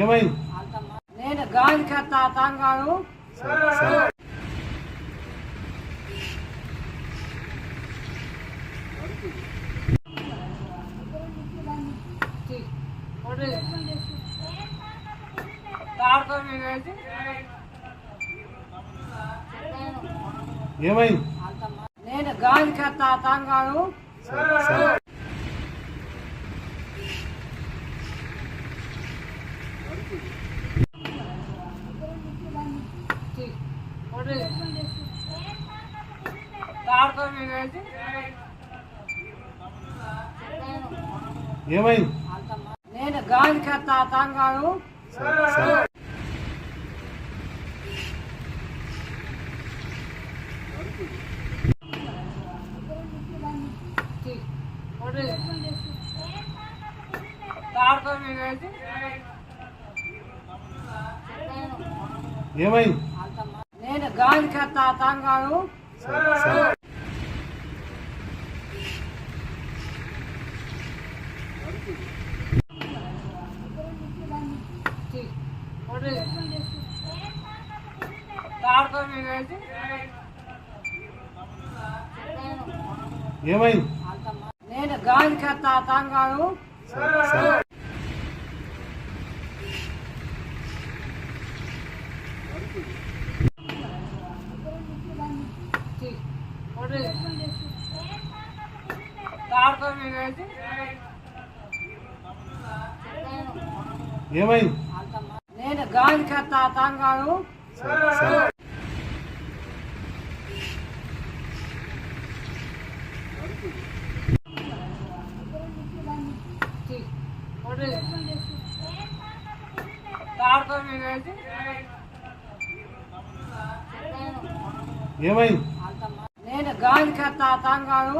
ఏమైంది నేను గాలి కత్తా తాను కాదు. తాడుతో ఏమైంది? నేను సరే. తాడుతో వేసి ఏమైంది? నేను గాలికి తాను కాదు. ఏమైంది? నేను గాలికి తాను కాదు ఏమైంది? నేను గాలికి తాను కాదు ఏమైంది నేను గాలికి తాను కాదు. తాడుతో ఏమైంది? నేను గాలికి తాను కాదు